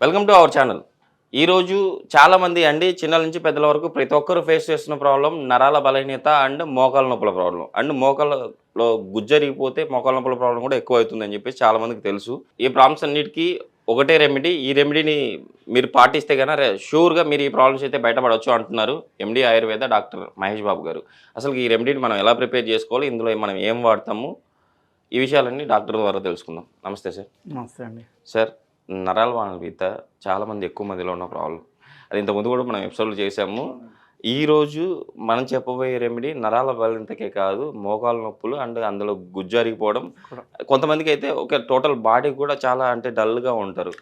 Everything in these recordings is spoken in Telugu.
వెల్కమ్ టు అవర్ ఛానల్ ఈరోజు చాలా మంది అండి చిన్నల నుంచి పెద్దల వరకు ప్రతి ఒక్కరు ఫేస్ చేస్తున్న ప్రాబ్లం నరాల బలహీనత అండ్ మోకాల నొప్పుల ప్రాబ్లం అండ్ మోకాలలో గుజ్జరిగిపోతే మోకాల నొప్పుల ప్రాబ్లం కూడా ఎక్కువ అవుతుందని చెప్పేసి చాలా మందికి తెలుసు. ఈ ప్రాబ్లమ్స్ అన్నిటికీ ఒకటే రెమెడీ ఈ రెమెడీని మీరు పాటిస్తే కనుక షూర్గా మీరు ఈ ప్రాబ్లమ్స్ అయితే బయటపడవచ్చు అంటున్నారు ఎండి ఆయుర్వేద డాక్టర్ మహేష్ బాబు గారు. అసలు ఈ రెమెడీని మనం ఎలా ప్రిపేర్ చేసుకోవాలి ఇందులో మనం ఏం వాడతాము ఈ విషయాలన్నీ డాక్టర్ ద్వారా తెలుసుకుందాం. నమస్తే సార్. నమస్తే అండి. సార్ నరాల వానవీత చాలా మంది ఎక్కువ మందిలో ఉన్న ప్రాబ్లం అది ఇంతకుముందు కూడా మనం ఎపిసోడ్లు చేసాము ఈ రోజు మనం చెప్పబోయే రెమెడీ నరాల బలింతకే కాదు మోకాల నొప్పులు అండ్ అందులో గుజ్జు అరిగిపోవడం. కూడా. కొంతమందికి అయితే ఒక టోటల్ బాడీ కూడా చాలా అంటే డల్గా ఉంటారు.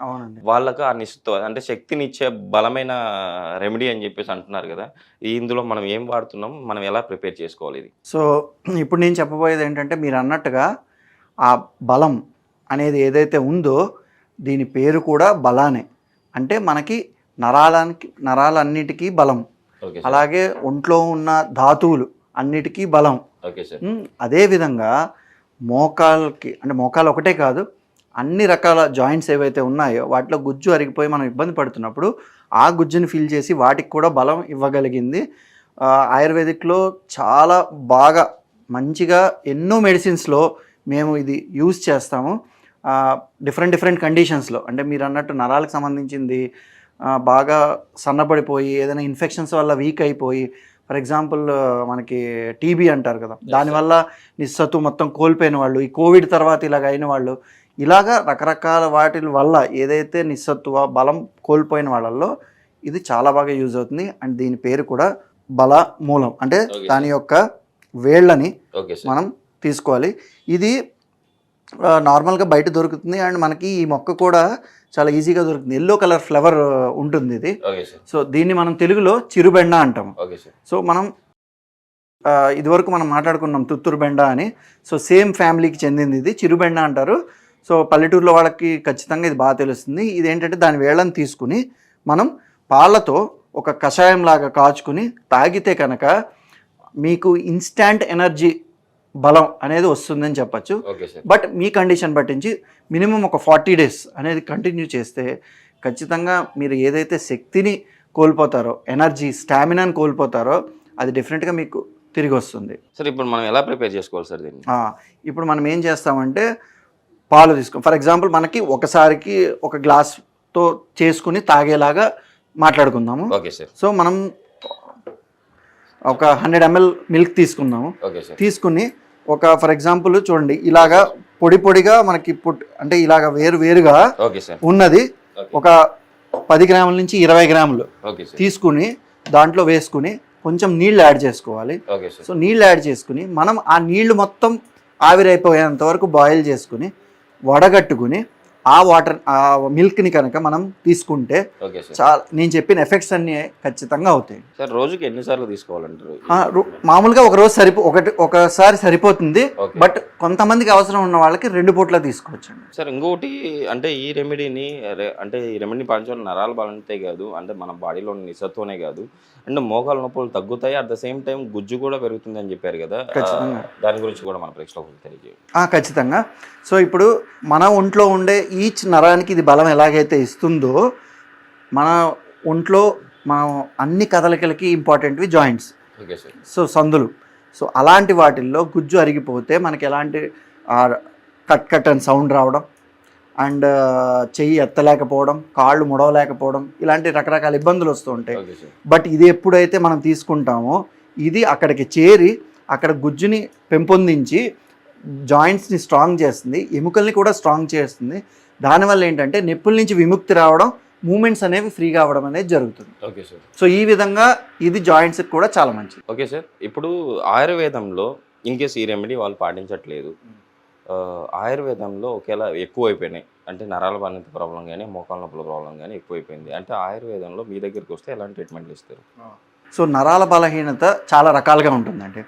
వాళ్ళకు ఆ నిస్తో అంటే శక్తినిచ్చే బలమైన రెమెడీ అని చెప్పేసి అంటున్నారు కదా. ఈ ఇందులో మనం ఏం వాడుతున్నాం? మనం ఎలా ప్రిపేర్ చేసుకోవాలి ఇది? సో ఇప్పుడు నేను చెప్పబోయేది ఏంటంటే మీరు అన్నట్టుగా ఆ బలం అనేది ఏదైతే ఉందో దీని పేరు కూడా బలానే. అంటే మనకి నరాలకి నరాలన్నిటికీ బలం. అలాగే ఒంట్లో ఉన్న ధాతువులు అన్నిటికీ బలం. ఉమ్, అదేవిధంగా మోకాలకి అంటే మోకాలు ఒకటే కాదు అన్ని రకాల జాయింట్స్ ఏవైతే ఉన్నాయో వాటిలో గుజ్జు అరిగిపోయి మనం ఇబ్బంది పడుతున్నప్పుడు ఆ గుజ్జుని ఫిల్ చేసి వాటికి కూడా బలం ఇవ్వగలిగింది. ఆయుర్వేదిక్లో చాలా బాగా మంచిగా ఎన్నో మెడిసిన్స్లో మేము ఇది యూజ్ చేస్తాము. డిఫరెంట్ డిఫరెంట్ కండిషన్స్లో అంటే మీరు అన్నట్టు నరాలకు సంబంధించింది బాగా సన్నపడిపోయి ఏదైనా ఇన్ఫెక్షన్స్ వల్ల వీక్ అయిపోయి ఫర్ ఎగ్జాంపుల్ మనకి టీబీ అంటారు కదా. దానివల్ల నిస్సత్తు మొత్తం కోల్పోయిన వాళ్ళు ఈ కోవిడ్ తర్వాత ఇలాగ అయిన వాళ్ళు ఇలాగా రకరకాల వాటి వల్ల ఏదైతే నిస్సత్తువ బలం కోల్పోయిన వాళ్ళల్లో ఇది చాలా బాగా యూజ్ అవుతుంది. అండ్ దీని పేరు కూడా బల మూలం అంటే. దాని యొక్క వేళ్ళని మనం తీసుకోవాలి. ఇది నార్మల్గా బయట దొరుకుతుంది. అండ్ మనకి ఈ మొక్క కూడా చాలా ఈజీగా దొరుకుతుంది. ఎల్లో కలర్ ఫ్లవర్ ఉంటుంది ఇది. సో దీన్ని మనం తెలుగులో చిరుబెండ సార్. సో మనం ఇదివరకు మనం మాట్లాడుకున్నాం తుత్తూరు బెండ అని. సో సేమ్ ఫ్యామిలీకి చెందింది ఇది. చిరుబెండ అంటారు. సో పల్లెటూరులో వాళ్ళకి ఖచ్చితంగా ఇది బాగా తెలుస్తుంది. ఇది ఏంటంటే దాని వేళ్ళని తీసుకుని మనం పాలతో ఒక కషాయం లాగా కాచుకుని తాగితే కనుక మీకు ఇన్స్టాంట్ ఎనర్జీ బలం అనేది వస్తుందని చెప్పచ్చు. బట్ మీ కండిషన్ పట్టించి మినిమం ఒక ఫార్టీ డేస్ అనేది కంటిన్యూ చేస్తే ఖచ్చితంగా మీరు ఏదైతే శక్తిని కోల్పోతారో ఎనర్జీ స్టామినాని కోల్పోతారో అది డెఫినెట్గా మీకు తిరిగి వస్తుంది. సార్ ఇప్పుడు మనం ఎలా ప్రిపేర్ చేసుకోవాలి సార్ దీన్ని? ఇప్పుడు మనం ఏం చేస్తామంటే పాలు తీసుకో ఫర్ ఎగ్జాంపుల్ మనకి ఒకసారికి ఒక గ్లాస్తో చేసుకుని తాగేలాగా మాట్లాడుకుందాము. Okay sir. సో మనం ఒక హండ్రెడ్ ఎంఎల్ మిల్క్ తీసుకుందాము. తీసుకుని ఒక ఫర్ ఎగ్జాంపుల్ చూడండి ఇలాగా పొడి పొడిగా మనకి పుట్ అంటే ఇలాగా వేరు వేరుగా ఉన్నది ఒక పది గ్రాముల నుంచి ఇరవై గ్రాములు తీసుకుని దాంట్లో వేసుకుని కొంచెం నీళ్ళు యాడ్ చేసుకోవాలి. సో నీళ్ళు యాడ్ చేసుకుని మనం ఆ నీళ్ళు మొత్తం ఆవిరైపోయేంత వరకు బాయిల్ చేసుకుని వడగట్టుకుని ఆ వాటర్ ఆ మిల్క్ని కనుక మనం తీసుకుంటే ఓకే సార్. చాలా నేను చెప్పిన ఎఫెక్ట్స్ అన్నీ ఖచ్చితంగా అవుతాయి. సార్ రోజుకి ఎన్నిసార్లు తీసుకోవాలంటారు? మామూలుగా ఒక రోజు సరిపో ఒకటి ఒకసారి సరిపోతుంది. బట్ కొంతమందికి అవసరం ఉన్న వాళ్ళకి రెండు పూట్ల తీసుకోవచ్చండి. సార్ ఇంకొకటి అంటే ఈ రెమెడీని అంటే ఈ రెమెడీని పాటించడం నరాలు బలంతే కాదు అంటే మన బాడీలో నిసత్వనే కాదు అండ్ మోకాల నొప్పులు తగ్గుతాయి అట్ ద సేమ్ టైం గుజ్జు కూడా పెరుగుతుంది అని చెప్పారు కదా. దాని గురించి కూడా మన ప్రేక్షకులకు తెలియజేయండి. ఖచ్చితంగా. సో ఇప్పుడు మన ఒంట్లో ఉండే ఈచ్ నరానికి ఇది బలం ఎలాగైతే ఇస్తుందో మన ఒంట్లో మనం అన్ని కదలికలకి ఇంపార్టెంట్వి జాయింట్స్. సో సందులు. సో అలాంటి వాటిల్లో గుజ్జు అరిగిపోతే మనకి ఎలాంటి కట్ కట్ అని సౌండ్ రావడం అండ్ చెయ్యి ఎత్తలేకపోవడం కాళ్ళు ముడవలేకపోవడం ఇలాంటి రకరకాల ఇబ్బందులు వస్తూ ఉంటాయి. బట్ ఇది ఎప్పుడైతే మనం తీసుకుంటామో ఇది అక్కడికి చేరి అక్కడ గుజ్జుని పెంపొందించి జాయింట్స్ని స్ట్రాంగ్ చేస్తుంది ఎముకల్ని కూడా స్ట్రాంగ్ చేస్తుంది దానివల్ల ఏంటంటే నొప్పుల నుంచి విముక్తి రావడం మూమెంట్స్ అనేవి ఫ్రీగా అవ్వడం అనేది జరుగుతుంది. Okay sir. సో ఈ విధంగా ఇది జాయింట్స్కి కూడా చాలా మంచిది. Okay sir. ఇప్పుడు ఆయుర్వేదంలో ఇన్ కేస్ ఈ రెమెడీ వాళ్ళు పాటించట్లేదు ఆయుర్వేదంలో ఒకేలా ఎక్కువ అయిపోయినాయి అంటే నరాల బాధ్యత ప్రాబ్లం కానీ మోకాల నొప్పుల ప్రాబ్లం కానీ ఎక్కువైపోయింది. అంటే ఆయుర్వేదంలో మీ దగ్గరికి వస్తే ఎలాంటి ట్రీట్మెంట్లు ఇస్తారు? సో నరాల బలహీనత చాలా రకాలుగా ఉంటుందండి.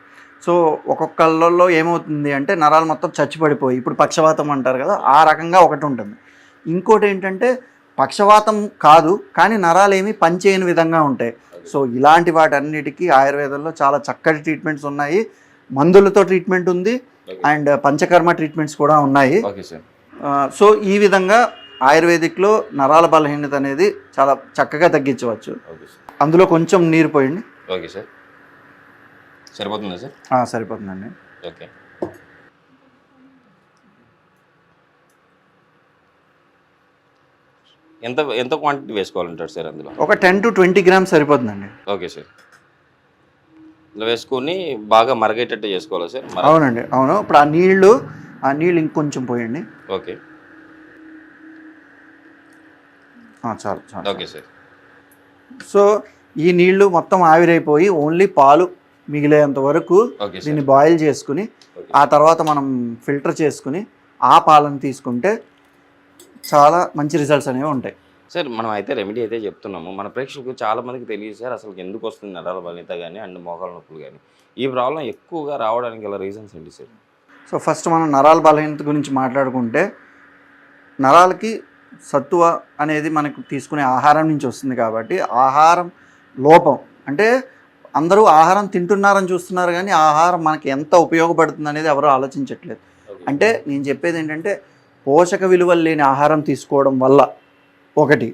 సో ఒక్కొక్కళ్ళలో ఏమవుతుంది అంటే నరాలు మొత్తం చచ్చిపడిపోయి ఇప్పుడు పక్షవాతం అంటారు కదా ఆ రకంగా ఒకటి ఉంటుంది. ఇంకోటి ఏంటంటే పక్షవాతం కాదు కానీ నరాలు ఏమి పనిచేయని విధంగా ఉంటాయి. సో ఇలాంటి వాటన్నిటికీ ఆయుర్వేదంలో చాలా చక్కటి ట్రీట్మెంట్స్ ఉన్నాయి. మందులతో ట్రీట్మెంట్ ఉంది అండ్ పంచకర్మ ట్రీట్మెంట్స్ కూడా ఉన్నాయి. సో ఈ విధంగా ఆయుర్వేదిక్లో నరాల బలహీనత అనేది చాలా చక్కగా తగ్గించవచ్చు. అందులో కొంచెం నీరు పోయండి. ఓకే సార్ సరిపోతుందా సార్? సరిపోతుందండి. ఓకే. ఎంత ఎంత క్వాంటిటీ వేసుకోవాలంటారు సార్ అందులో? ఒక టెన్ టు ట్వంటీ గ్రామ్స్ సరిపోతుందండి. Okay sir. ఇలా వేసుకొని బాగా మరగేటట్టు చేసుకోవాలా సార్? అవునండి అవును. ఇప్పుడు ఆ నీళ్ళు ఆ నీళ్ళు ఇంకొంచెం పోయండి. ఓకే. చాలు చాలు ఓకే సార్. సో ఈ నీళ్ళు మొత్తం ఆవిరైపోయి ఓన్లీ పాలు మిగిలేంత వరకు దీన్ని బాయిల్ చేసుకుని. ఆ తర్వాత మనం ఫిల్టర్ చేసుకుని ఆ పాలను తీసుకుంటే చాలా మంచి రిజల్ట్స్ అనేవి ఉంటాయి. సార్ మనం అయితే రెమెడీ అయితే చెప్తున్నాము. మన ప్రేక్షకులకు చాలా మందికి తెలియదు సార్ అసలు ఎందుకు వస్తుంది నరాల బలిత కానీ అండ్ మోకాల నొప్పులు కానీ ఈ ప్రాబ్లం ఎక్కువగా రావడానికి గల రీజన్స్ ఏంటి సార్ సో ఫస్ట్ మనం నరాల బలహీనత గురించి మాట్లాడుకుంటే నరాలకి సత్తువ అనేది మనకు తీసుకునే ఆహారం నుంచి వస్తుంది కాబట్టి ఆహారం లోపం అంటే అందరూ ఆహారం తింటున్నారని చూస్తున్నారు కానీ ఆహారం మనకి ఎంత ఉపయోగపడుతుంది అనేది ఎవరు ఆలోచించట్లేదు. అంటే నేను చెప్పేది ఏంటంటే పోషక విలువలు లేని ఆహారం తీసుకోవడం వల్ల ఒకటి.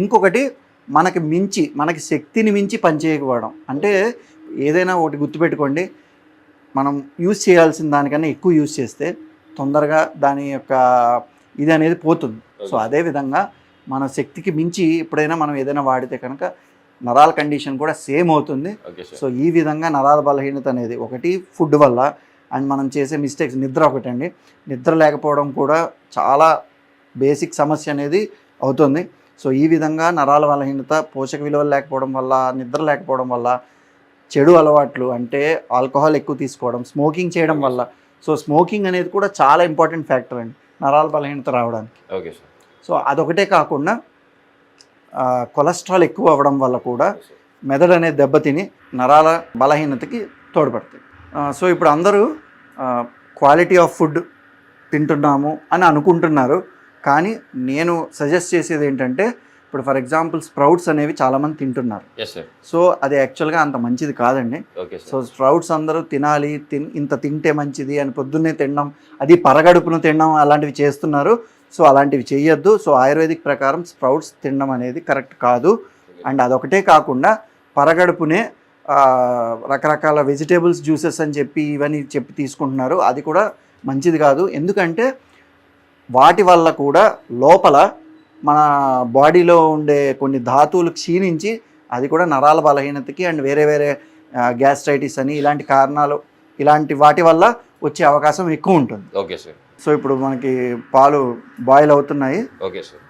ఇంకొకటి మనకి మించి మనకి శక్తిని మించి పనిచేయకపోవడం అంటే ఏదైనా ఒకటి గుర్తుపెట్టుకోండి. మనం యూజ్ చేయాల్సిన దానికన్నా ఎక్కువ యూజ్ చేస్తే తొందరగా దాని యొక్క ఇది అనేది పోతుంది. సో అదే విధంగా మన శక్తికి మించి ఎప్పుడైనా మనం ఏదైనా వాడితే కనుక నరాల కండిషన్ కూడా సేమ్ అవుతుంది. సో ఈ విధంగా నరాల బలహీనత అనేది ఒకటి ఫుడ్ వల్ల. అండ్ మనం చేసే మిస్టేక్స్ నిద్ర ఒకటండి. నిద్ర లేకపోవడం కూడా చాలా బేసిక్ సమస్య అనేది అవుతుంది. సో ఈ విధంగా నరాల బలహీనత పోషక విలువలు లేకపోవడం వల్ల నిద్ర లేకపోవడం వల్ల చెడు అలవాట్లు అంటే ఆల్కహాల్ ఎక్కువ తీసుకోవడం స్మోకింగ్ చేయడం వల్ల. సో స్మోకింగ్ అనేది కూడా చాలా ఇంపార్టెంట్ ఫ్యాక్టర్ అండి నరాల బలహీనత రావడానికి. ఓకే సార్ సో అదొకటే కాకుండా కొలెస్ట్రాల్ ఎక్కువ అవ్వడం వల్ల కూడా మెదడు అనేది దెబ్బతిని నరాల బలహీనతకి తోడ్పడతాయి. సో ఇప్పుడు అందరూ క్వాలిటీ ఆఫ్ ఫుడ్ తింటున్నాము అని అనుకుంటున్నారు. కానీ నేను సజెస్ట్ చేసేది ఏంటంటే ఇప్పుడు ఫర్ ఎగ్జాంపుల్ స్ప్రౌట్స్ అనేవి చాలామంది తింటున్నారు. సో అది యాక్చువల్గా అంత మంచిది కాదండి. సో స్ప్రౌట్స్ అందరూ తినాలి తిన్ ఇంత తింటే మంచిది అని పొద్దున్నే తినడం అది పరగడుపును తినడం అలాంటివి చేస్తున్నారు. సో అలాంటివి చేయొద్దు సో ఆయుర్వేదిక్ ప్రకారం స్ప్రౌట్స్ తినడం అనేది కరెక్ట్ కాదు. అండ్ అదొకటే కాకుండా పరగడుపునే రకరకాల వెజిటేబుల్స్ జ్యూసెస్ అని చెప్పి ఇవన్నీ చెప్పి తీసుకుంటున్నారు. అది కూడా మంచిది కాదు. ఎందుకంటే వాటి వల్ల కూడా లోపల మన బాడీలో ఉండే కొన్ని ధాతువులు క్షీణించి అది కూడా నరాల బలహీనతకి అండ్ వేరే వేరే గ్యాస్ట్రైటిస్ అని ఇలాంటి కారణాలు ఇలాంటి వాటి వల్ల వచ్చే అవకాశం ఎక్కువ ఉంటుంది. Okay sir. సో ఇప్పుడు మనకి పాలు బాయిల్ అవుతున్నాయి. Okay sir.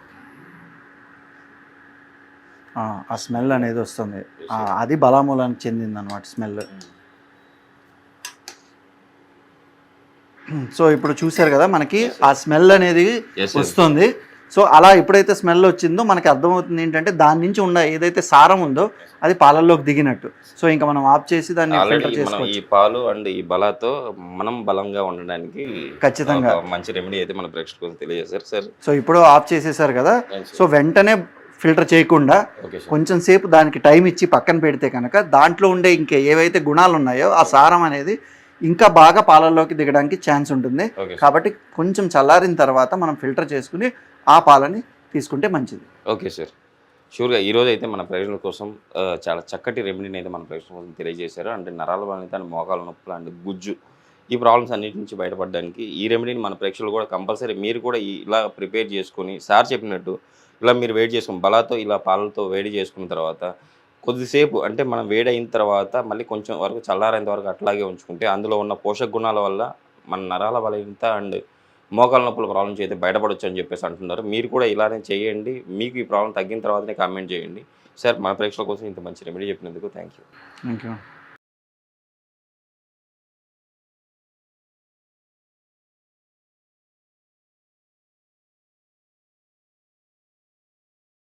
ఆ, స్మెల్ అనేది వస్తుంది. ఆ, అది బలామూలానికి చెందింది అనమాట స్మెల్ సో ఇప్పుడు చూశారు కదా మనకి ఆ స్మెల్ అనేది. వస్తుంది. సో అలా ఎప్పుడైతే స్మెల్ వచ్చిందో మనకి అర్థమవుతుంది ఏంటంటే దాని నుంచి ఉన్న ఏదైతే సారం ఉందో అది పాలల్లోకి దిగినట్టు. సో ఇంకా మనం ఆఫ్ చేసి దాన్ని ఫిల్టర్ చేసుకోవచ్చు. ఈ పాలు అండ్ ఈ బలాతో మనం బలంగా ఉండడానికి ఖచ్చితంగా. మంచి రెమెడీ అయితే మన ప్రేక్షకులకు తెలియజేశారు సార్. సో ఇప్పుడు ఆఫ్ చేసేసారు కదా సో వెంటనే ఫిల్టర్ చేయకుండా కొంచెం సేపు దానికి టైం ఇచ్చి పక్కన పెడితే కనుక దాంట్లో ఉండే ఇంకా ఏవైతే గుణాలు ఉన్నాయో ఆ సారం అనేది ఇంకా బాగా పాలల్లోకి దిగడానికి ఛాన్స్ ఉంటుంది. కాబట్టి కొంచెం చల్లారిన తర్వాత మనం ఫిల్టర్ చేసుకుని ఆ పాలని తీసుకుంటే మంచిది. Okay sir. షూర్గా ఈరోజు అయితే మన ప్రయోజనం కోసం చాలా చక్కటి రెమెడీని అయితే మన ప్రయోజనం కోసం తెలియజేశారు. అంటే నరాల బలహీనత అండ్ మోకాల నొప్పులు అండ్ గుజ్జు ఈ ప్రాబ్లమ్స్ అన్నిటి నుంచి బయటపడడానికి ఈ రెమెడీని మన ప్రేక్షకులు కూడా కంపల్సరీ మీరు కూడా ఇలా ప్రిపేర్ చేసుకొని సార్ చెప్పినట్టు ఇలా మీరు వేడి చేసుకుని బలాతో ఇలా పాలతో వేడి చేసుకున్న తర్వాత కొద్దిసేపు అంటే మనం వేడి అయిన తర్వాత మళ్ళీ కొంచెం వరకు చల్లారేంత వరకు అట్లాగే ఉంచుకుంటే అందులో ఉన్న పోషక గుణాల వల్ల మన నరాల బలహీనత అండ్ మోకాల నొప్పుల ప్రాబ్లమ్స్ అయితే బయటపడొచ్చు అని చెప్పేసి అంటున్నారు. మీరు కూడా ఇలానే చేయండి. మీకు ఈ ప్రాబ్లం తగ్గిన తర్వాతనే కామెంట్ చేయండి. సార్ మన ప్రేక్షకుల కోసం ఇంత మంచి రెమెడీ చెప్పినందుకు థ్యాంక్ యూ థ్యాంక్ యూ